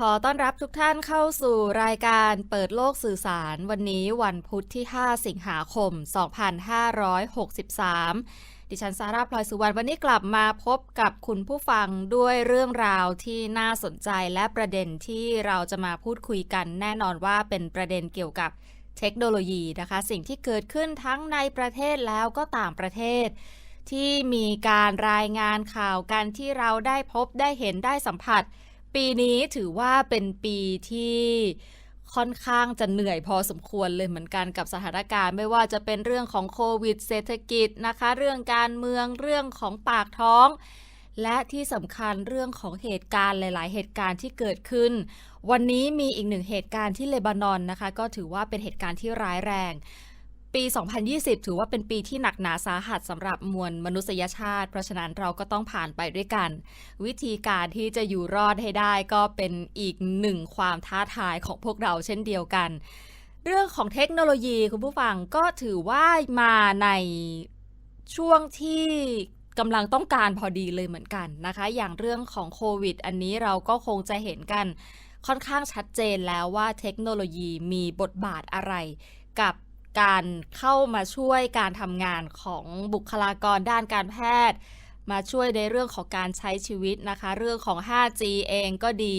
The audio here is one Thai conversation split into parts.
ขอต้อนรับทุกท่านเข้าสู่รายการเปิดโลกสื่อสารวันนี้วันพุธที่ 5 สิงหาคม 2563 ดิฉันซาร่าพลอยสุวรรณวันนี้กลับมาพบกับคุณผู้ฟังด้วยเรื่องราวที่น่าสนใจและประเด็นที่เราจะมาพูดคุยกันแน่นอนว่าเป็นประเด็นเกี่ยวกับเทคโนโลยีนะคะ สิ่งที่เกิดขึ้นทั้งในประเทศแล้วก็ต่างประเทศ ที่มีการรายงานข่าวกันที่เราได้พบได้เห็นได้สัมผัส ปีนี้ถือว่าเป็นปีที่ค่อนข้างจะเหนื่อยพอสมควรเลยเหมือนกันกับสถานการณ์ ไม่ว่าจะเป็นเรื่องของโควิด เศรษฐกิจนะคะ เรื่องการเมืองเรื่องของปากท้อง และที่สำคัญเรื่องของเหตุการณ์หลาย ๆ เหตุการณ์ที่เกิดขึ้น วันนี้มีอีกหนึ่งเหตุการณ์ที่เลบานอนนะคะ ก็ถือว่าเป็นเหตุการณ์ที่ร้ายแรง ปี 2020 ถือว่าเป็นปีที่หนักหนาสาหัสสำหรับมวลมนุษยชาติ เพราะฉะนั้นเราก็ต้องผ่านไปด้วยกัน วิธีการที่จะอยู่รอดให้ได้ก็เป็นอีกหนึ่งความท้าทายของพวกเราเช่นเดียวกัน เรื่องของเทคโนโลยีคุณผู้ฟังก็ถือว่ามาในช่วงที่กำลังต้องการพอดีเลยเหมือนกันนะคะ อย่างเรื่องของโควิด อันนี้เราก็คงจะเห็นกันค่อนข้างชัดเจนแล้วว่าเทคโนโลยีมีบทบาทอะไรกับ การเข้ามาช่วยการทำงานของบุคลากรด้านการแพทย์ มาช่วยในเรื่องของการใช้ชีวิตนะคะ เรื่องของ 5G เองก็ดี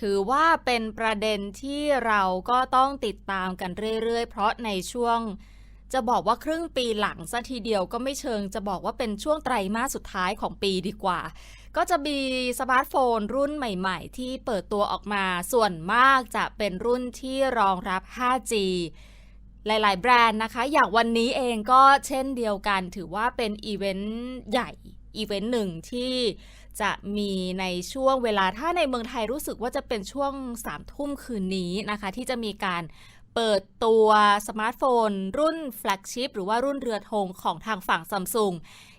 ถือว่าเป็นประเด็นที่เราก็ต้องติดตามกันเรื่อยๆ เพราะในช่วงจะบอกว่าครึ่งปีหลังซะทีเดียวก็ไม่เชิงจะบอกว่าเป็นช่วงไตรมาสสุดท้ายของปีดีกว่า ก็จะมีสมาร์ทโฟนรุ่นใหม่ๆ ที่เปิดตัวออกมาส่วนมากจะเป็นรุ่นที่รองรับ 5G หลาย ๆ แบรนด์นะคะ อย่างวันนี้เองก็เช่นเดียวกัน ถือว่าเป็นอีเวนต์ใหญ่อีเวนต์หนึ่งที่จะมีในช่วงเวลาถ้าในเมืองไทยรู้สึกว่าจะเป็นช่วง3ามทุ่มคืนนี้นะคะ ที่จะมีการเปิดตัวสมาร์ทโฟน รุ่นแฟลกชิพหรือว่ารุ่นเรือธงของทางฝั่งซัมซุง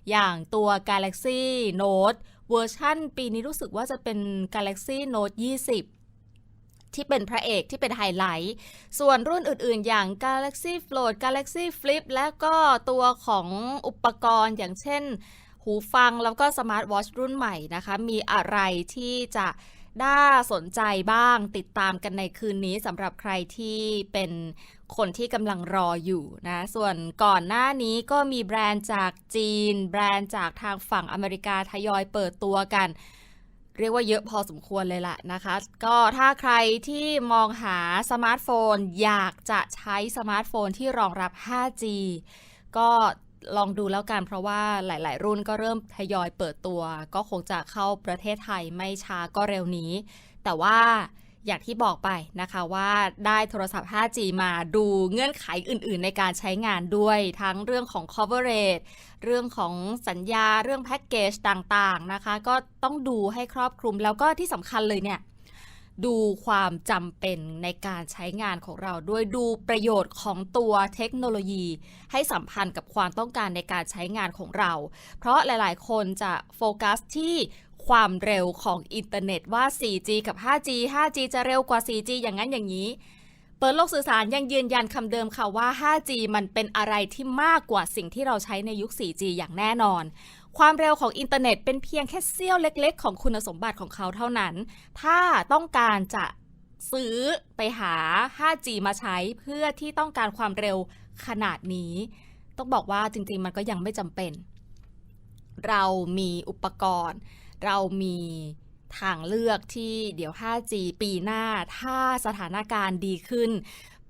อย่างตัว Galaxy Note เวอร์ชันปีนี้รู้สึกว่าจะเป็น Galaxy Note 20 ที่เป็นพระเอกที่เป็นไฮไลท์ ส่วนรุ่นอื่นๆ อย่าง Galaxy Fold Galaxy Flip และก็ตัวของอุปกรณ์อย่างเช่น หูฟังแล้วก็สมาร์ทวอชรุ่นใหม่นะคะ มีอะไรที่จะน่าสนใจบ้างติดตามกันในคืนนี้สำหรับใครที่เป็นคนที่กำลังรออยู่นะ ส่วนก่อนหน้านี้ก็มีแบรนด์จากจีน แบรนด์จากทางฝั่งอเมริกาทยอยเปิดตัวกัน เรียกว่าเยอะพอสมควรเลยล่ะนะคะ ก็ถ้าใครที่มองหาสมาร์ทโฟน อยากจะใช้สมาร์ทโฟนที่รองรับ 5G ก็ลองดูแล้วกันเพราะว่าหลาย ๆ รุ่นก็เริ่มทยอยเปิดตัว ก็คงจะเข้าประเทศไทยไม่ช้าก็เร็วนี้ แต่ว่า อย่างที่บอกไปนะคะว่าได้โทรศัพท์ 5G มาดูเงื่อนไขอื่น ๆ ในการใช้งานด้วยทั้งเรื่องของ coverage เรื่องของสัญญาเรื่องแพ็กเกจต่างๆนะคะ ก็ต้องดูให้ครอบคลุมแล้วก็ที่สำคัญเลยเนี่ยดูความจำเป็นในการใช้งานของเราด้วยดูประโยชน์ของตัวเทคโนโลยี ให้สัมพันธ์กับความต้องการในการใช้งานของเรา เพราะหลาย ๆ คนจะโฟกัสที่ ความเร็วของอินเทอร์เน็ตว่า 4G กับ 5G 5G จะเร็วกว่า 4G อย่างนั้นอย่างนี้ เปิดโลกสื่อสารยังยืนยันคำเดิมค่ะว่า 5G มันเป็นอะไรที่มากกว่าสิ่งที่เราใช้ในยุค 4G อย่างแน่นอน ความเร็วของอินเทอร์เน็ตเป็นเพียงแค่เสี้ยวเล็ก ๆ ของคุณสมบัติของเขาเท่านั้น ถ้าต้องการจะซื้อไปหา 5G มาใช้เพื่อที่ต้องการความเร็วขนาดนี้ ต้องบอกว่าจริง ๆ มันก็ยังไม่จำเป็น เรามีอุปกรณ์ เรามีทางเลือกที่เดี๋ยว 5G ปีหน้าถ้าสถานการณ์ดีขึ้น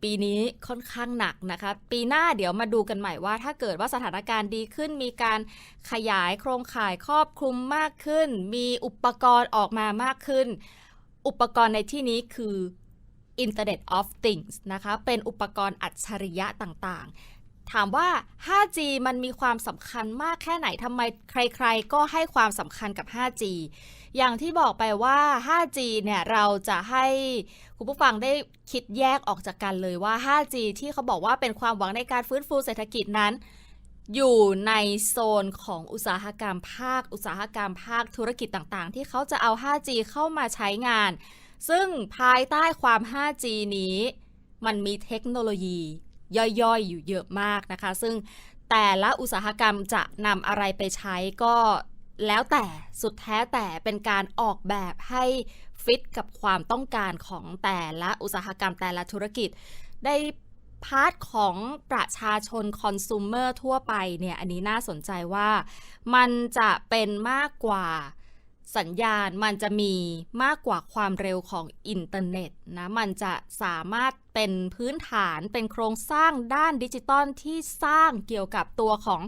ปีนี้ค่อนข้างหนักนะคะ ปีหน้าเดี๋ยวมาดูกันใหม่ว่า ถ้าเกิดว่าสถานการณ์ดีขึ้น มีการขยายโครงข่ายครอบคลุมมากขึ้น มีอุปกรณ์ออกมามากขึ้น อุปกรณ์ในที่นี้คือ Internet of Things นะคะ เป็นอุปกรณ์อัจฉริยะต่างๆ ถามว่า 5G มันมีความสำคัญมากแค่ไหนทำไมใครๆ ก็ให้ความสำคัญกับ 5G อย่างที่บอกไปว่า 5G เนี่ยเราจะให้คุณผู้ฟังได้คิดแยกออกจากกันเลยว่า 5G ที่เขาบอกว่าเป็นความหวังในการฟื้นฟูเศรษฐกิจนั้น อยู่ในโซนของอุตสาหกรรมภาค อุตสาหกรรมภาคธุรกิจต่างๆ ที่เขาจะเอา 5G เข้ามาใช้งาน ซึ่งภายใต้ความ 5G นี้มันมีเทคโนโลยี ย่อยๆ อยู่เยอะมากนะคะ ซึ่งแต่ละอุตสาหกรรมจะนำอะไรไปใช้ก็แล้วแต่สุดแท้แต่เป็นการออกแบบให้ฟิตกับความต้องการของแต่ละอุตสาหกรรมแต่ละธุรกิจ ได้พาร์ทของประชาชนคอน sumer ทั่วไปเนี่ยอันนี้น่าสนใจว่ามันจะเป็นมากกว่า สัญญาณมันจะมีมากกว่าความเร็วของอินเทอร์เน็ตนะมันจะสามารถเป็นพื้นฐานเป็นโครงสร้างด้านดิจิตอลที่สร้างเกี่ยวกับตัวของ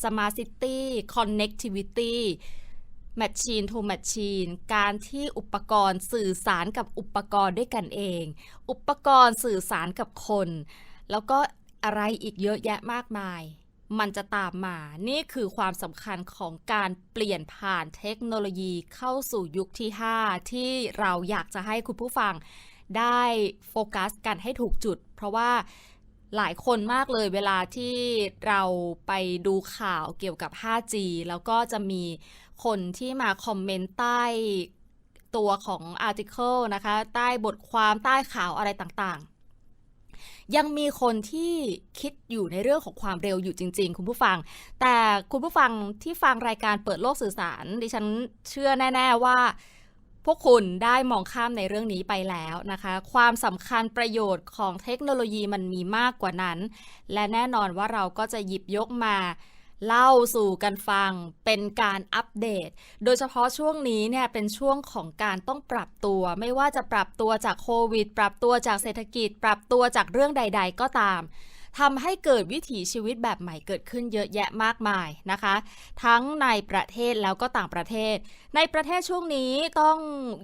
Smart City Connectivity Machine to Machine การที่อุปกรณ์สื่อสารกับอุปกรณ์ด้วยกันเอง อุปกรณ์สื่อสารกับคน แล้วก็อะไรอีกเยอะแยะมากมาย มันจะตามมา นี่คือความสำคัญของการเปลี่ยนผ่านเทคโนโลยีเข้าสู่ยุคที่ 5 ที่เราอยากจะให้คุณผู้ฟังได้โฟกัสกันให้ถูกจุด เพราะว่าหลายคนมากเลยเวลาที่เราไปดูข่าวเกี่ยวกับ 5G แล้วก็จะมีคนที่มาคอมเมนต์ใต้ตัวของอาร์ติเคิลนะคะ ใต้บทความใต้ข่าวอะไรต่างๆ ยังมีคนที่คิดอยู่ในเรื่องของความเร็วอยู่จริง ๆ คุณผู้ฟัง แต่คุณผู้ฟังที่ฟังรายการเปิดโลกสื่อสาร ดิฉันเชื่อแน่ ๆว่า พวกคุณได้มองข้ามในเรื่องนี้ไปแล้วนะคะ ความสำคัญประโยชน์ของเทคโนโลยีมันมีมากกว่านั้น และแน่นอนว่าเราก็จะหยิบยกมา เล่าสู่กันฟังเป็นการอัปเดต โดยเฉพาะช่วงนี้เนี่ยเป็นช่วงของการต้องปรับตัว ไม่ว่าจะปรับตัวจากโควิด ปรับตัวจากเศรษฐกิจ ปรับตัวจากเรื่องใด ๆ ก็ตามทำให้เกิดวิถีชีวิตแบบใหม่เกิดขึ้นเยอะแยะมากมายนะคะ ทั้งในประเทศแล้วก็ต่างประเทศ ในประเทศช่วงนี้ต้อง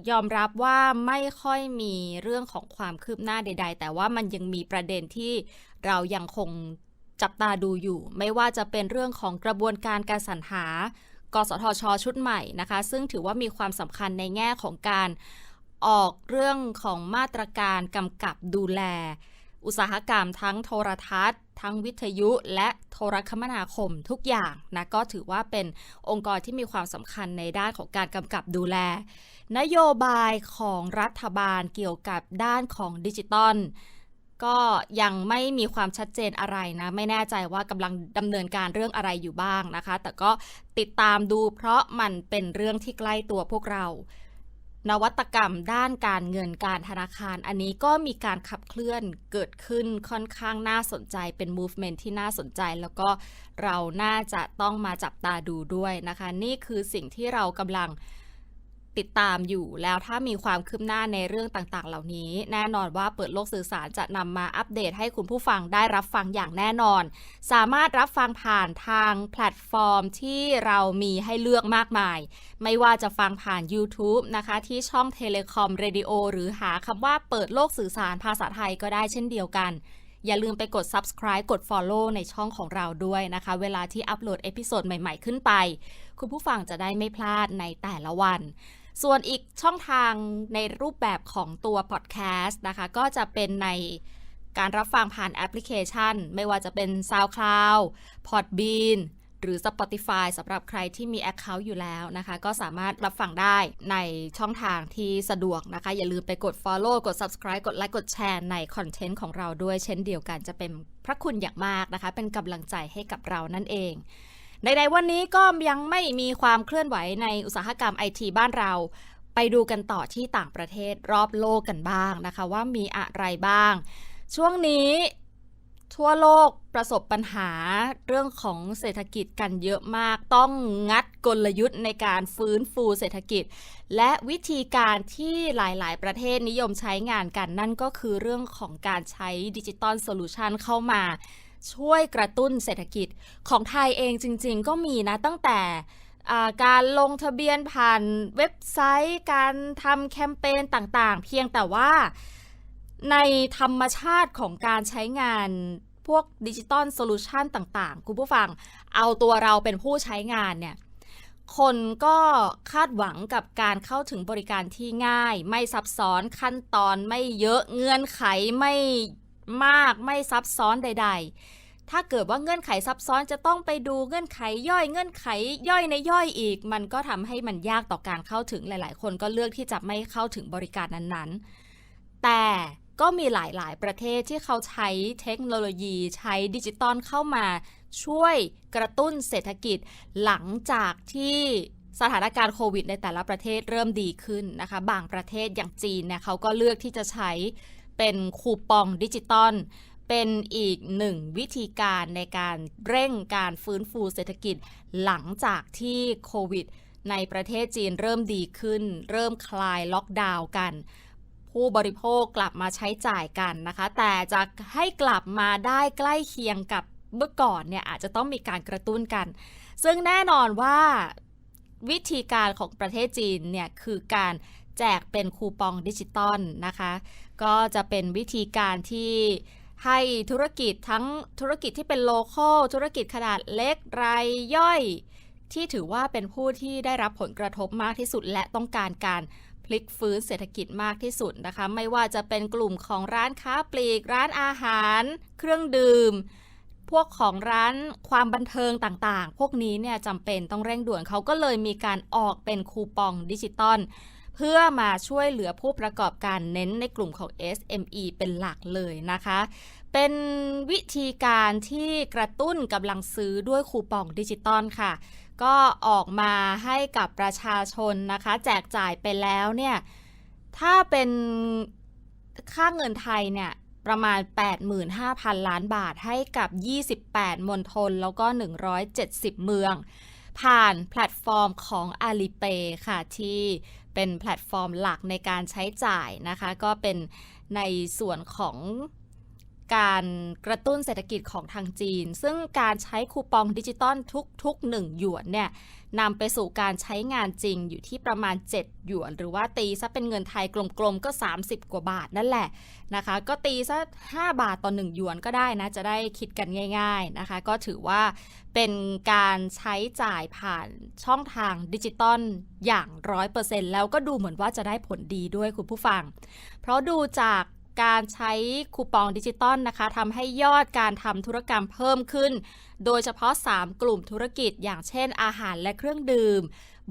ยอมรับว่าไม่ค่อยมีเรื่องของความคืบหน้าใด ๆ แต่ว่ามันยังมีประเด็นที่เรายังคง จับตาดูอยู่ ไม่ว่าจะเป็นเรื่องของกระบวนการการสรรหากสทช ชุดใหม่นะคะ ซึ่งถือว่ามีความสำคัญในแง่ของการออกเรื่องของมาตรการกำกับดูแล อุตสาหกรรมทั้งโทรทัศน์ ทั้งวิทยุและโทรคมนาคมทุกอย่างนะก็ถือว่าเป็นองค์กรที่มีความสำคัญในด้านของการกำกับดูแล นโยบายของรัฐบาลเกี่ยวกับด้านของดิจิตอล ก็ยังไม่มีความชัดเจนอะไรนะ ไม่แน่ใจว่ากำลังดำเนินการเรื่องอะไรอยู่บ้างนะคะ แต่ก็ติดตามดูเพราะมันเป็นเรื่องที่ใกล้ตัวพวกเรา นวัตกรรมด้านการเงินการธนาคาร อันนี้ก็มีการขับเคลื่อนเกิดขึ้นค่อนข้างน่าสนใจเป็น movement ที่น่าสนใจ แล้วก็เราน่าจะต้องมาจับตาดูด้วยนะคะ นี่คือสิ่งที่เรากำลัง ติดตามอยู่แล้วถ้ามีความคืบหน้าในเรื่องต่างๆ เหล่านี้ แน่นอนว่าเปิดโลกสื่อสารจะนำมาอัปเดตให้คุณผู้ฟังได้รับฟังอย่างแน่นอน สามารถรับฟังผ่านทางแพลตฟอร์มที่เรามีให้เลือกมากมาย ไม่ว่าจะฟังผ่าน YouTube นะคะที่ช่อง Telecom Radio หรือหาคำว่าเปิดโลกสื่อสารภาษาไทยก็ได้เช่นเดียวกันอย่าลืมไปกด subscribe กด follow ในช่องของเราด้วยนะคะ เวลาที่อัปโหลดเอพิโซดใหม่ ๆ ขึ้นไป คุณผู้ฟังจะได้ไม่พลาดในแต่ละวัน ส่วนอีกช่องทางในรูปแบบของตัวพอดแคสต์นะคะ ก็จะเป็นในการรับฟังผ่านแอปพลิเคชัน ไม่ว่าจะเป็น SoundCloud Podbean หรือ Spotify สำหรับใครที่มี Account อยู่แล้วนะคะ ก็สามารถรับฟังได้ในช่องทางที่สะดวกนะคะ อย่าลืมไปกด Follow กด Subscribe กดไลค์กดแชร์ในคอนเทนต์ของเราด้วยเช่นเดียวกันจะเป็นพระคุณอย่างมากนะคะ เป็นกำลังใจให้กับเรานั่นเอง ในในวันนี้ก็ยังไม่มีความเคลื่อนไหวในอุตสาหกรรมไอทีบ้านเรา ไปดูกันต่อที่ต่างประเทศรอบโลกกันบ้างนะคะ ว่ามีอะไรบ้าง ช่วงนี้ทั่วโลกประสบปัญหาเรื่องของเศรษฐกิจกันเยอะมาก ต้องงัดกลยุทธ์ในการฟื้นฟูเศรษฐกิจ และวิธีการที่หลายๆ ประเทศนิยมใช้งานกันนั่นก็คือเรื่องของการใช้ดิจิตอลโซลูชันเข้ามา ช่วยกระตุ้นเศรษฐกิจของไทยเองจริง ๆ ก็มีนะตั้งแต่การลงทะเบียนผ่านเว็บไซต์ การทำแคมเปญต่างๆ เพียงแต่ว่าในธรรมชาติของการใช้งานพวกดิจิตอลโซลูชันต่างๆ คุณผู้ฟังเอาตัวเราเป็นผู้ใช้งานเนี่ย คนก็คาดหวังกับการเข้าถึงบริการที่ง่าย ไม่ซับซ้อนขั้นตอนไม่เยอะเงื่อนไขไม่ มากไม่ซับซ้อนใด ๆ ถ้าเกิดว่าเงื่อนไขซับซ้อนจะต้องไปดูเงื่อนไขย่อยเงื่อนไขย่อยในย่อยอีก มันก็ทำให้มันยากต่อการเข้าถึงหลาย ๆ คนก็เลือกที่จะไม่เข้าถึงบริการนั้นๆ แต่ก็มีหลายๆ ประเทศที่เขาใช้เทคโนโลยีใช้ดิจิตอลเข้ามาช่วยกระตุ้นเศรษฐกิจหลังจากที่สถานการณ์โควิดในแต่ละประเทศเริ่มดีขึ้นนะคะ บางประเทศอย่างจีนเนี่ยเขาก็เลือกที่จะใช้ เป็นคูปองดิจิตอลเป็นอีกหนึ่งวิธีการในการเร่งการฟื้นฟูเศรษฐกิจหลังจากที่โควิด ในประเทศจีนเริ่มดีขึ้น เริ่มคลายล็อกดาวน์กัน ผู้บริโภคกลับมาใช้จ่ายกันนะคะ แต่จะให้กลับมาได้ใกล้เคียงกับเมื่อก่อนเนี่ยอาจจะต้องมีการกระตุ้นกัน ซึ่งแน่นอนว่าวิธีการของประเทศจีนเนี่ยคือการ แจกเป็นคูปองดิจิตอลนะคะ ก็จะเป็นวิธีการที่ให้ธุรกิจทั้งธุรกิจที่เป็นโลคอลธุรกิจขนาดเล็กรายย่อย ที่ถือว่าเป็นผู้ที่ได้รับผลกระทบมากที่สุดและต้องการการพลิกฟื้นเศรษฐกิจมากที่สุดนะคะ ไม่ว่าจะเป็นกลุ่มของร้านค้าปลีก ร้านอาหาร เครื่องดื่ม พวกของร้านความบันเทิงต่างๆ พวกนี้เนี่ยจำเป็นต้องเร่งด่วนเขาก็เลยมีการออกเป็นคูปองดิจิตอล เพื่อมาช่วยเหลือผู้ประกอบการเน้นในกลุ่มของ SME เป็นหลักเลยนะคะ เป็นวิธีการที่กระตุ้นกำลังซื้อด้วยคูปองดิจิตอลค่ะ ก็ออกมาให้กับประชาชนนะคะ แจกจ่ายไปแล้วเนี่ย ถ้าเป็นค่าเงินไทยเนี่ยประมาณ 85,000 ล้านบาทให้กับ 28 มณฑลแล้วก็ 170 เมือง ผ่านแพลตฟอร์มของ Alipay ค่ะที่ เป็นแพลตฟอร์มหลักในการใช้จ่ายนะคะ ก็เป็นในส่วนของการกระตุ้นเศรษฐกิจของทางจีน ซึ่งการใช้คูปองดิจิตอลทุกๆ 1 หยวนเนี่ย นำไปสู่การใช้งานจริงอยู่ที่ประมาณ 7 หยวน หรือว่าตีซะเป็นเงินไทยกลมๆก็ 30 กว่าบาทนั่นแหละนะคะ ก็ตีซะ 5 บาทต่อ 1 หยวนก็ได้นะ จะได้คิดกันง่าย ๆนะคะ ก็ถือว่าเป็นการใช้จ่ายผ่านช่องทางดิจิตอลอย่าง 100%แล้วก็ดูเหมือนว่าจะได้ผลดีด้วยคุณผู้ฟัง เพราะดูจาก การใช้คูปองดิจิตอลนะคะทำให้ยอดการทำธุรกรรมเพิ่มขึ้น โดยเฉพาะ 3 กลุ่มธุรกิจ อย่างเช่น อาหารและเครื่องดื่ม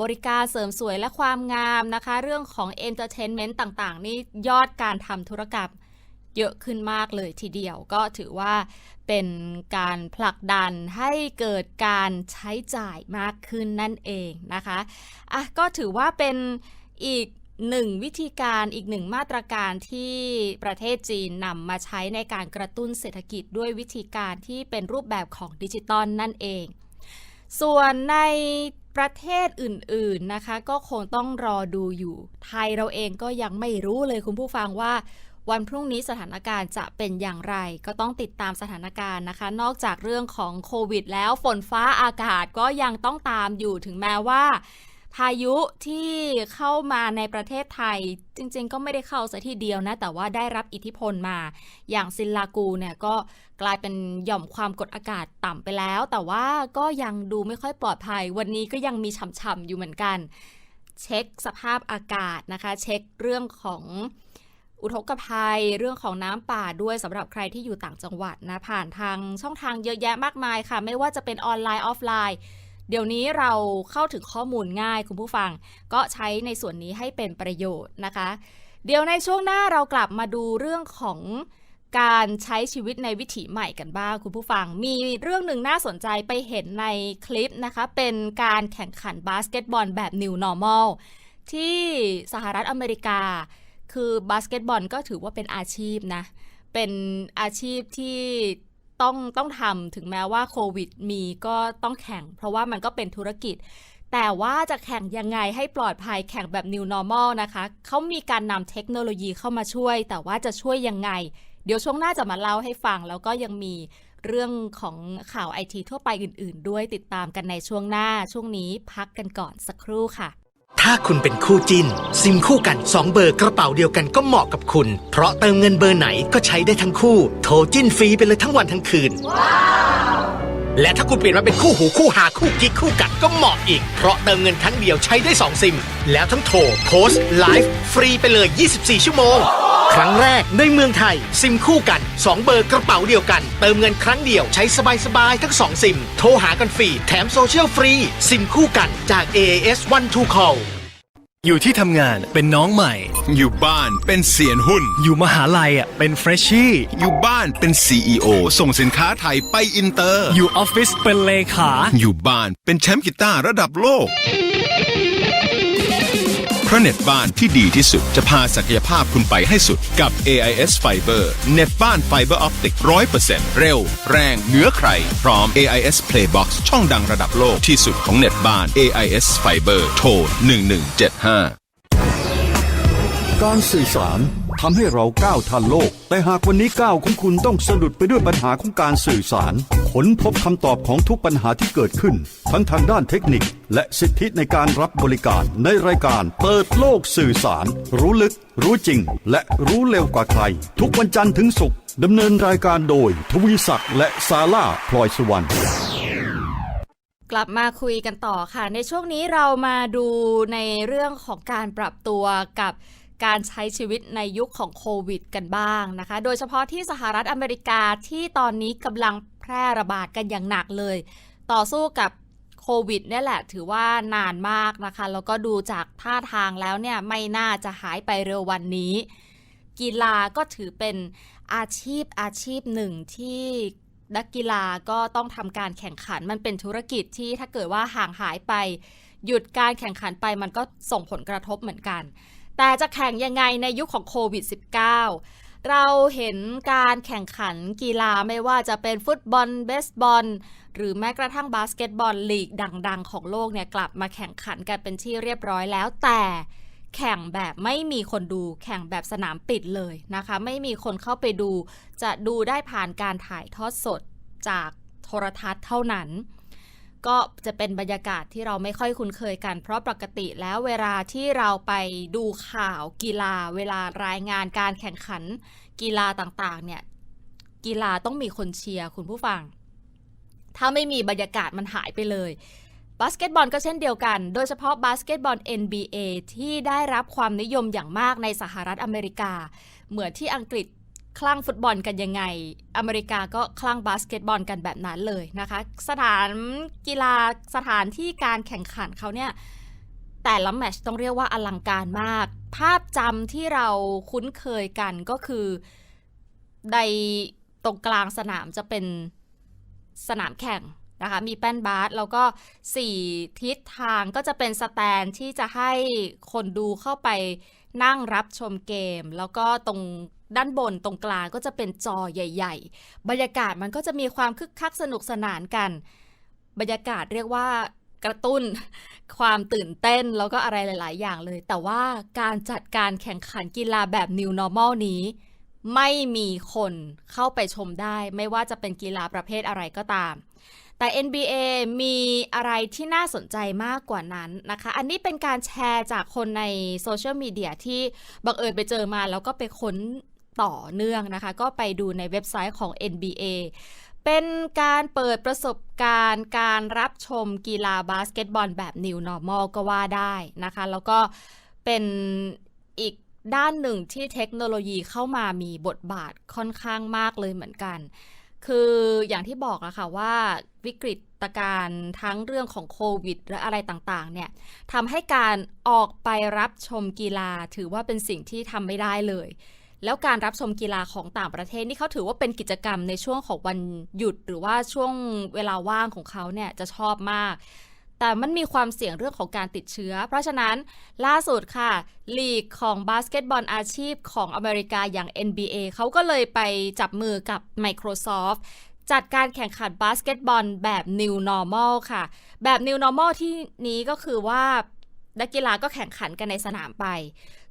บริการเสริมสวยและความงามนะคะ เรื่องของเอนเตอร์เทนเมนต์ต่างๆ นี่ยอดการทำธุรกรรมเยอะขึ้นมากเลยทีเดียวก็ถือว่าเป็นการผลักดันให้เกิดการใช้จ่ายมากขึ้นนั่นเองนะคะอะก็ถือว่าเป็นอีก หนึ่งวิธีการอีกหนึ่งมาตรการที่ประเทศจีนนำมาใช้ในการกระตุ้นเศรษฐกิจด้วยวิธีการที่เป็นรูปแบบของดิจิตอลนั่นเอง ส่วนในประเทศอื่นๆนะคะก็คงต้องรอดูอยู่ ไทยเราเองก็ยังไม่รู้เลยคุณผู้ฟังว่า วันพรุ่งนี้สถานการณ์จะเป็นอย่างไร ก็ต้องติดตามสถานการณ์นะคะ นอกจากเรื่องของโควิดแล้วฝนฟ้าอากาศก็ยังต้องตามอยู่ถึงแม้ว่า พายุที่เข้ามาในประเทศไทย จริงๆ ก็ไม่ได้เข้าซะทีเดียวนะ แต่ว่าได้รับอิทธิพลมา อย่างซินลากูเนี่ยก็กลายเป็นหย่อมความกดอากาศต่ำไปแล้ว แต่ว่าก็ยังดูไม่ค่อยปลอดภัย วันนี้ก็ยังมีฉ่ำๆอยู่เหมือนกัน เช็คสภาพอากาศนะคะ เช็คเรื่องของอุทกภัยเรื่องของน้ำป่าด้วยสำหรับใครที่อยู่ต่างจังหวัดนะ ผ่านทางช่องทางเยอะแยะมากมายค่ะ ไม่ว่าจะเป็นออนไลน์ออฟไลน์ เดี๋ยวนี้เราเข้าถึงข้อมูลง่ายคุณผู้ฟัง ก็ใช้ในส่วนนี้ให้เป็นประโยชน์นะคะ เดี๋ยวในช่วงหน้าเรากลับมาดูเรื่องของการใช้ชีวิตในวิถีใหม่กันบ้างคุณผู้ฟัง มีเรื่องหนึ่งน่าสนใจไปเห็นในคลิปนะคะ เป็นการแข่งขันบาสเกตบอลแบบ New Normal ที่สหรัฐอเมริกา คือบาสเกตบอลก็ถือว่าเป็นอาชีพนะ เป็นอาชีพที่ ต้องต้องทำถึงแม้ว่าโควิดมีก็ต้องแข่ง เพราะว่ามันก็เป็นธุรกิจ แต่ว่าจะแข่งยังไงให้ปลอดภัยแข่งแบบ New Normal นะคะเขามีการนำเทคโนโลยีเข้ามาช่วย แต่ว่าจะช่วยยังไง เดี๋ยวช่วงหน้าจะมาเล่าให้ฟัง แล้วก็ยังมีเรื่องของข่าวไอทีทั่วไปอื่น ๆ ด้วยติดตามกันในช่วงหน้าช่วงนี้พักกันก่อนสักครู่ค่ะ ถ้าคุณเป็นคู่จิ้น ซิมคู่กัน 2 เบอร์กระเป๋าเดียวกันก็เหมาะกับคุณ เพราะเติมเงินเบอร์ไหนก็ใช้ได้ทั้งคู่ โทรจิ้นฟรีไปเลยทั้งวันทั้งคืน และถ้าคุณเปลี่ยนมาเป็นคู่หูคู่หาคู่กิ๊กคู่กัดก็เหมาะอีก เพราะเติมเงินครั้งเดียวใช้ได้ 2 ซิม แล้วทั้งโทรโพสต์ไลฟ์ฟรีไปเลย 24 ชั่วโมง ครั้งแรกในเมืองไทย ซิมคู่กัน 2 เบอร์กระเป๋าเดียวกัน เติมเงินครั้งเดียวใช้สบายๆทั้ง 2 ซิม โทรหากันฟรี แถมโซเชียลฟรี ซิมคู่กันจาก AAS One to Call อยู่ที่ทำงานเป็นน้องใหม่ อยู่บ้านเป็นเสียนหุ้น อยู่มหาลัยอะเป็นเฟรชชี่ อยู่บ้านเป็น CEO ส่งสินค้าไทยไปอินเตอร์ อยู่ออฟฟิศเป็นเลขา อยู่บ้านเป็นแชมป์กีตาร์ระดับโลก เพราะเน็ตบ้านที่ดีที่สุดจะพาศักยภาพคุณไปให้สุดกับ AIS Fiber เน็ตบ้านไฟเบอร์ออปติก100%เร็ว แรงเหนือใคร พร้อม AIS Playbox ช่องดังระดับโลกที่สุดของเน็ตบ้าน AIS Fiber โทร1175 การสื่อสาร ทำให้เราก้าวทันโลก แต่หากวันนี้ก้าวของคุณต้องสะดุดไปด้วยปัญหาของการสื่อสารค้นพบคำตอบของทุกปัญหาที่เกิดขึ้น ทั้งทางด้านเทคนิค และสิทธิในการรับบริการในรายการเปิดโลกสื่อสาร รู้ลึก รู้จริง และรู้เร็วกว่าใคร ทุกวันจันทร์ถึงศุกร์ดำเนินรายการโดย ทวีศักดิ์และซาร่าพลอยสุวรรณกลับมาคุยกันต่อค่ะ ในช่วงนี้เรามาดูในเรื่องของการปรับตัวกับ การใช้ชีวิตในยุคของโควิดกันบ้างนะคะ โดยเฉพาะที่สหรัฐอเมริกาที่ตอนนี้กำลังแพร่ระบาดกันอย่างหนักเลย ต่อสู้กับโควิดนี่แหละถือว่านานมากนะคะ แล้วก็ดูจากท่าทางแล้วเนี่ยไม่น่าจะหายไปเร็ววันนี้ กีฬาก็ถือเป็นอาชีพอาชีพหนึ่งที่นักกีฬาก็ต้องทำการแข่งขันมันเป็นธุรกิจที่ถ้าเกิดว่าห่างหายไป หยุดการแข่งขันไปมันก็ส่งผลกระทบเหมือนกัน แต่จะแข่งยังไงในยุคของโควิด -19 เราเห็นการแข่งขันกีฬาไม่ว่าจะเป็นฟุตบอลเบสบอล หรือแม้กระทั่งบาสเกตบอลลีกดัง ๆ ของโลกเนี่ยกลับมาแข่งขันกันเป็นที่เรียบร้อยแล้วแต่แข่งแบบไม่มีคนดูแข่งแบบสนามปิดเลยนะคะ ไม่มีคนเข้าไปดู จะดูได้ผ่านการถ่ายทอดสดจากโทรทัศน์เท่านั้น ก็จะเป็นบรรยากาศที่เราไม่ค่อยคุ้นเคยกัน เพราะปกติแล้วเวลาที่เราไปดูข่าวกีฬา เวลารายงานการแข่งขันกีฬาต่างๆ เนี่ย กีฬาต้องมีคนเชียร์คุณผู้ฟัง ถ้าไม่มีบรรยากาศมันหายไปเลยบาสเกตบอลก็เช่นเดียวกัน โดยเฉพาะบาสเกตบอล NBA ที่ได้รับความนิยมอย่างมากในสหรัฐอเมริกา เหมือนที่อังกฤษ คลั่งฟุตบอลกันยังไง อเมริกาก็คลั่งบาสเกตบอลกันแบบนั้นเลยนะคะ สถานกีฬาสถานที่การแข่งขันเขาเนี่ย แต่ละแมตช์ต้องเรียกว่าอลังการมาก ภาพจำที่เราคุ้นเคยกันก็คือในตรงกลางสนามจะเป็นสนามแข่งนะคะมีแป้นบาสแล้วก็ 4 ทิศทางก็จะเป็นสแตนที่จะให้คนดูเข้าไปนั่งรับชมเกม แล้วก็ตรงด้านบนตรงกลางก็จะเป็นจอใหญ่ ๆ บรรยากาศมันก็จะมีความคึกคักสนุกสนานกัน บรรยากาศเรียกว่ากระตุ้นความตื่นเต้นแล้วก็อะไรหลาย ๆ อย่างเลย แต่ว่าการจัดการแข่งขันกีฬาแบบ New Normal นี้ ไม่มีคนเข้าไปชมได้ ไม่ว่าจะเป็นกีฬาประเภทอะไรก็ตาม แต่ NBA มีอะไรที่น่าสนใจมากกว่านั้นนะคะ อันนี้เป็นการแชร์จากคนในโซเชียลมีเดียที่บังเอิญไปเจอมาแล้วก็ไปค้น ต่อเนื่องนะคะ ก็ไปดูในเว็บไซต์ของ NBA เป็นการเปิดประสบการณ์การรับชมกีฬาบาสเกตบอลแบบ New Normal ก็ว่าได้นะคะ แล้วก็เป็นอีกด้านหนึ่งที่เทคโนโลยีเข้ามามีบทบาทค่อนข้างมากเลยเหมือนกัน คืออย่างที่บอกอะค่ะว่าวิกฤตการณ์ทั้งเรื่องของโควิด และอะไรต่างๆ เนี่ยทำให้การออกไปรับชมกีฬาถือว่าเป็นสิ่งที่ทำไม่ได้เลย แล้วการรับชมกีฬาของต่างประเทศนี่เขาถือว่าเป็นกิจกรรมในช่วงของวันหยุด หรือว่าช่วงเวลาว่างของเขาเนี่ยจะชอบมาก แต่มันมีความเสี่ยงเรื่องของการติดเชื้อ เพราะฉะนั้นล่าสุดค่ะ ลีกของบาสเกตบอลอาชีพของอเมริกาอย่าง NBA เขาก็เลยไปจับมือกับ Microsoft จัดการแข่งขันบาสเกตบอลแบบ New Normal ค่ะ แบบ New Normal ที่นี้ก็คือว่านักกีฬาก็แข่งขันกันในสนามไป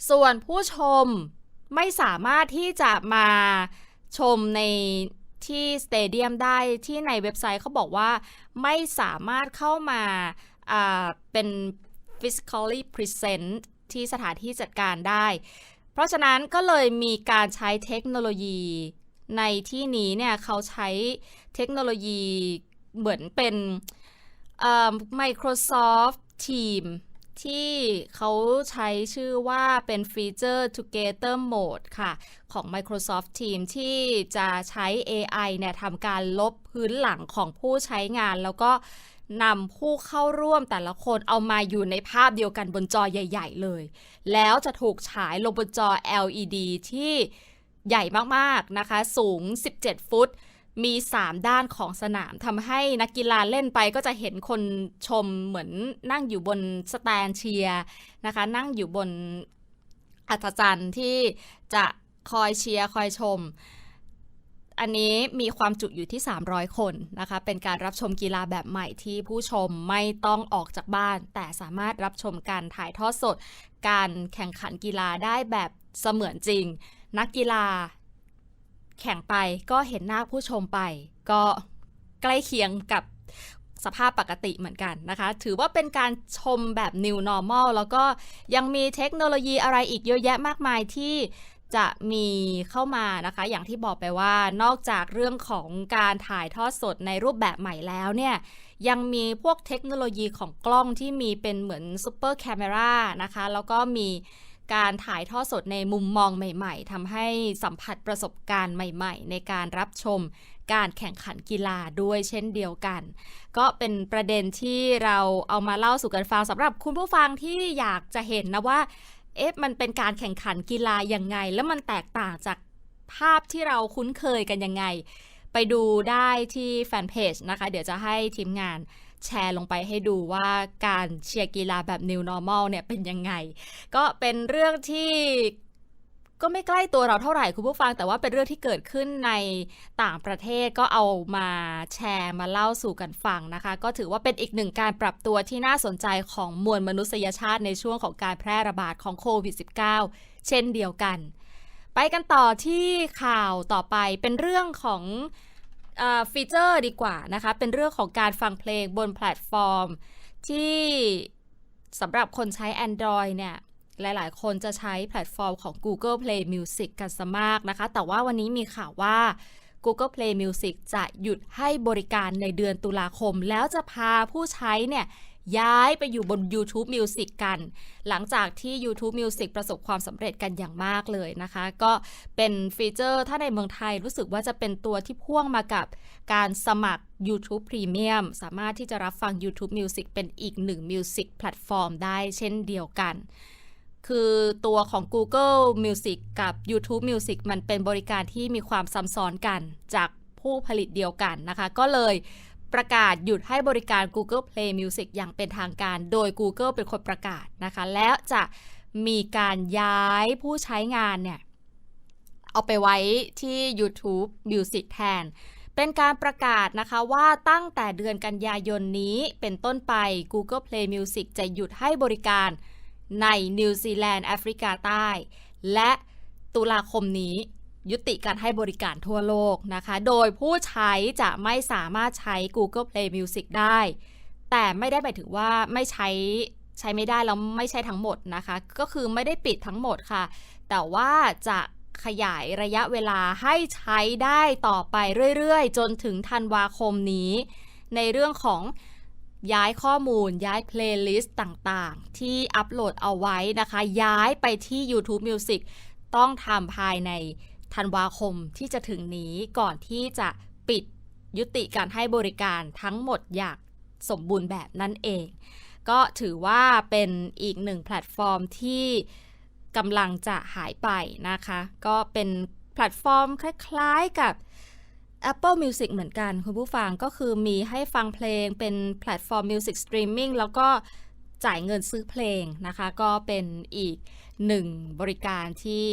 ส่วนผู้ชม ไม่สามารถที่จะมาชมในที่สเตเดียมได้ที่ในเว็บไซต์เขาบอกว่าไม่สามารถเข้ามาเป็น physically present ที่สถานที่จัดการได้ เพราะฉะนั้นก็เลยมีการใช้เทคโนโลยีในที่นี้เนี่ยเขาใช้เทคโนโลยีเหมือนเป็น Microsoft Team ที่เขาใช้ชื่อว่าเป็นฟีเจอร์ Together Mode ค่ะ ของ Microsoft Team ที่จะใช้ AI เนี่ยทำการลบพื้นหลังของผู้ใช้งาน แล้วก็นำผู้เข้าร่วมแต่ละคนเอามาอยู่ในภาพเดียวกันบนจอใหญ่ ๆ เลย แล้วจะถูกฉายลงบนจอ LED ที่ใหญ่มาก ๆ นะคะ สูง 17 ฟุต มี 3 ด้านของสนามทำให้นักกีฬาเล่นไปก็จะเห็นคนชมเหมือนนั่งอยู่บนสแตนเชียร์นะคะ นั่งอยู่บนอัศจรรย์ที่จะคอยเชียร์คอยชม อันนี้มีความจุอยู่ที่ 300 คนนะคะ เป็นการรับชมกีฬาแบบใหม่ที่ผู้ชมไม่ต้องออกจากบ้าน แต่สามารถรับชมการถ่ายทอดสด การแข่งขันกีฬาได้แบบเสมือนจริง นักกีฬา แข่งไปก็เห็นหน้าผู้ชมไป ก็ใกล้เคียงกับสภาพปกติเหมือนกันนะคะ ถือว่าเป็นการชมแบบ new normal แล้วก็ยังมีเทคโนโลยีอะไรอีกเยอะแยะมากมายที่จะมีเข้ามานะคะ อย่างที่บอกไปว่านอกจากเรื่องของการถ่ายทอดสดในรูปแบบใหม่แล้วเนี่ยยังมีพวกเทคโนโลยีของกล้องที่มีเป็นเหมือนซูเปอร์แคมรานะคะ แล้วก็มี การถ่ายทอดสดในมุมมองใหม่ ๆทำให้สัมผัสประสบการณ์ใหม่ ๆ ในการรับชมการแข่งขันกีฬาด้วยเช่นเดียวกัน ก็เป็นประเด็นที่เราเอามาเล่าสู่กันฟังสำหรับคุณผู้ฟังที่อยากจะเห็นนะว่าเอ๊ะมันเป็นการแข่งขันกีฬายังไง แล้วมันแตกต่างจากภาพที่เราคุ้นเคยกันยังไง ไปดูได้ที่แฟนเพจนะคะ เดี๋ยวจะให้ทีมงาน แชร์ลงไปให้ดูว่าการเชียร์กีฬาแบบ New Normal เนี่ยเป็นยังไง ก็เป็นเรื่องที่ก็ไม่ใกล้ตัวเราเท่าไหร่คุณผู้ฟัง แต่ว่าเป็นเรื่องที่เกิดขึ้นในต่างประเทศก็เอามาแชร์มาเล่าสู่กันฟังนะคะ ก็ถือว่าเป็นอีกหนึ่งการปรับตัวที่น่าสนใจของมวลมนุษยชาติในช่วงของการแพร่ระบาดของโควิด -19 เช่นเดียวกัน ไปกันต่อที่ข่าวต่อไปเป็นเรื่องของ ฟีเจอร์ดีกว่านะคะ เป็นเรื่องของการฟังเพลงบนแพลตฟอร์ม ที่สำหรับคนใช้ Android เนี่ยหลาย ๆ คนจะใช้แพลตฟอร์มของ Google Play Music กันซะมากนะคะ แต่ว่าวันนี้มีข่าวว่า Google Play Music จะหยุดให้บริการในเดือนตุลาคม แล้วจะพาผู้ใช้เนี่ย ย้ายไปอยู่บน YouTube Music กัน หลังจากที่ YouTube Music ประสบความสำเร็จกันอย่างมากเลยนะคะ ก็เป็นฟีเจอร์ถ้าในเมืองไทยรู้สึกว่าจะเป็นตัวที่พ่วงมากับการสมัคร YouTube Premium สามารถที่จะรับฟัง YouTube Music เป็นอีกหนึ่ง Music แพลตฟอร์มได้เช่นเดียวกันคือตัวของ Google Music กับ YouTube Music มันเป็นบริการที่มีความซ้ำซ้อนกันจากผู้ผลิตเดียวกันนะคะ ก็เลย ประกาศหยุดให้บริการ Google Play Music อย่างเป็นทางการ โดย Google เป็นคนประกาศนะคะ แล้วจะมีการย้ายผู้ใช้งานเนี่ย เอาไปไว้ที่ YouTube Music แทน เป็นการประกาศนะคะว่าตั้งแต่เดือนกันยายนนี้เป็นต้นไป Google Play Music จะหยุดให้บริการในนิวซีแลนด์แอฟริกาใต้ และตุลาคมนี้ ยุติการให้บริการทั่วโลกนะคะ โดยผู้ใช้จะไม่สามารถใช้ Google Play Music ได้ แต่ไม่ได้หมายถึงว่าไม่ใช้ใช้ไม่ได้แล้วไม่ใช่ทั้งหมดนะคะ ก็คือไม่ได้ปิดทั้งหมดค่ะ แต่ว่าจะขยายระยะเวลาให้ใช้ได้ต่อไปเรื่อยๆ จนถึงธันวาคมนี้ ในเรื่องของย้ายข้อมูลย้ายเพลย์ลิสต์ต่างๆ ที่อัปโหลดเอาไว้นะคะ ย้ายไปที่ YouTube Music ต้องทำภายใน ธันวาคมที่จะถึงนี้ก่อนที่จะปิดยุติการให้บริการทั้งหมดอย่างสมบูรณ์แบบนั่นเอง ก็ถือว่าเป็นอีกหนึ่งแพลตฟอร์มที่กำลังจะหายไปนะคะ ก็เป็นแพลตฟอร์มคล้ายๆกับ Apple Music เหมือนกันคุณผู้ฟังก็คือมีให้ฟังเพลงเป็นแพลตฟอร์ม Music Streaming แล้วก็จ่ายเงินซื้อเพลงนะคะ ก็เป็นอีกหนึ่งบริการที่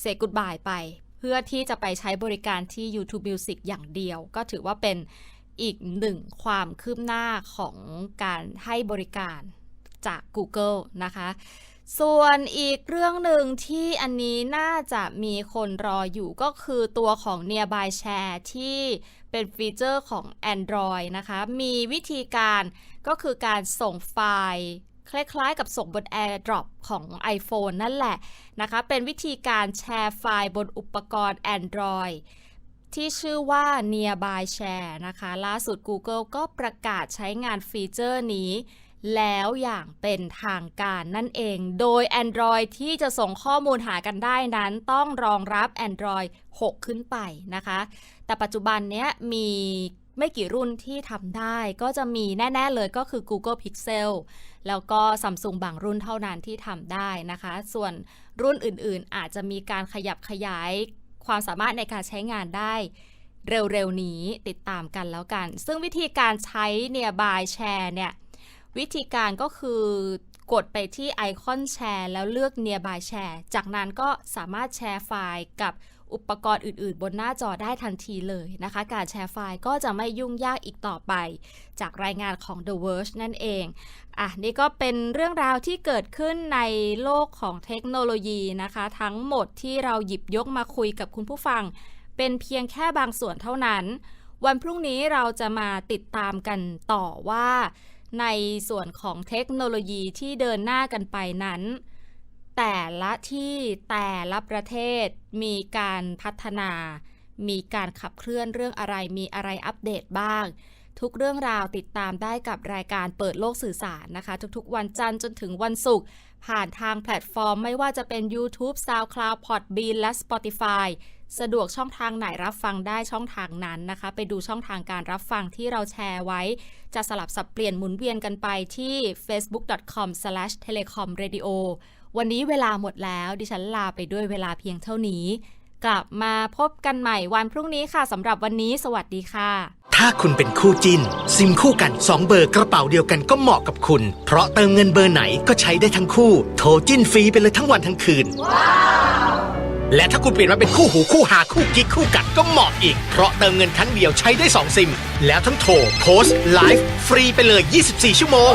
เซกุดบายไป เพื่อที่จะไปใช้บริการที่ YouTube Music อย่างเดียว ก็ถือว่าเป็นอีกหนึ่งความคืบหน้าของการให้บริการจาก Google นะคะ ส่วนอีกเรื่องหนึ่งที่อันนี้น่าจะมีคนรออยู่ก็คือตัวของ Nearby Share ที่เป็นฟีเจอร์ของ Android นะคะ มีวิธีการก็คือการส่งไฟล์ คล้ายๆ กับส่งบน AirDrop ของ iPhone นั่นแหละนะคะ เป็นวิธีการแชร์ไฟล์บนอุปกรณ์ Android ที่ชื่อว่า Nearby Share นะคะ ล่าสุด Google ก็ประกาศใช้งานฟีเจอร์นี้ แล้วอย่างเป็นทางการนั่นเอง โดย Android ที่จะส่งข้อมูลหากันได้นั้น ต้องรองรับ Android 6 ขึ้นไปนะคะ แต่ปัจจุบันเนี้ยมี ไม่กี่รุ่นที่ทำได้ก็จะมีแน่ ๆ เลยก็คือ Google Pixel แล้วก็ Samsung บางรุ่นเท่านั้นที่ทำได้นะคะ ส่วนรุ่นอื่นๆ อาจจะมีการขยับขยายความสามารถในการใช้งานได้เร็ว ๆ นี้ติดตามกันแล้วกัน ซึ่งวิธีการใช้ Nearby Share เนี่ย วิธีการก็คือกดไปที่ไอคอนแชร์แล้วเลือก Nearby Share จากนั้นก็สามารถแชร์ไฟล์กับ อุปกรณ์อื่น ๆ บนหน้าจอได้ทันทีเลยนะคะ การแชร์ไฟล์ก็จะไม่ยุ่งยากอีกต่อไป จากรายงานของ The Verge นั่นเองอะนี่ก็เป็นเรื่องราวที่เกิดขึ้นในโลกของเทคโนโลยีนะคะ ทั้งหมดที่เราหยิบยกมาคุยกับคุณผู้ฟัง เป็นเพียงแค่บางส่วนเท่านั้น วันพรุ่งนี้เราจะมาติดตามกันต่อว่า ในส่วนของเทคโนโลยีที่เดินหน้ากันไปนั้น แต่ละที่แต่ละประเทศมีการพัฒนา มีการขับเคลื่อนเรื่องอะไรมีอะไรอัปเดตบ้าง ทุกเรื่องราวติดตามได้กับรายการเปิดโลกสื่อสารนะคะ ทุกๆ วันจันทร์จนถึงวันศุกร์ผ่านทางแพลตฟอร์ม ไม่ว่าจะเป็น YouTube, SoundCloud, Podbean และ Spotify สะดวกช่องทางไหนรับฟังได้ช่องทางนั้นนะคะ ไปดูช่องทางการรับฟังที่เราแชร์ไว้ จะสลับสับเปลี่ยนหมุนเวียนกันไปที่ facebook.com/telecomradio วันนี้เวลาหมดแล้ว ดิฉันลาไปด้วยเวลาเพียงเท่านี้ กลับมาพบกันใหม่วันพรุ่งนี้ค่ะสำหรับวันนี้ สวัสดีค่ะ ถ้าคุณเป็นคู่จินซิมคู่กัน 2 เบอร์กระเป๋าเดียวกันก็เหมาะกับคุณ เพราะเติมเงินเบอร์ไหนก็ใช้ได้ทั้งคู่ โทรจิ้นฟรีไปเลยทั้งวันทั้งคืน และถ้าคุณเปลี่ยนมาเป็นคู่หูคู่หาคู่กิ๊กคู่กัดก็เหมาะอีก เพราะเติมเงินครั้งเดียวใช้ได้2ซิม แล้วทั้งโทรโพสต์ไลฟ์ฟรีไปเลย 24 ชั่วโมง